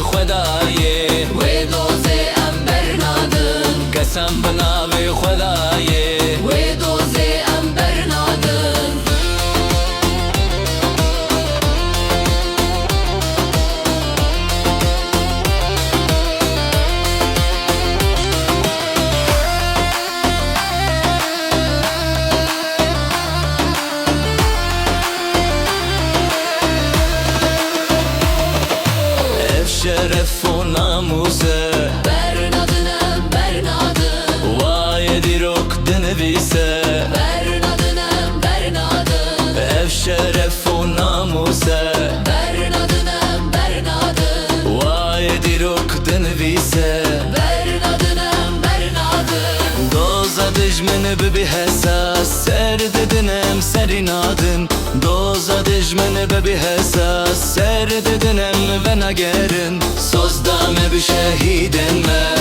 خدایه و دوز امبر نادن قسم بناوی خدایه و دوز namuze Bern adını bern adı Vaye dirok denevise Bern adını bern adı Ev şeref o namuze Bern adını bern adı Vaye dirok denevise Bern adını bern adı Doza dijmeni bibi hesas Ser dedinem serin adın Doza dijmeni bibi hesas. Ser dedinem ve nagerin شهيدا ما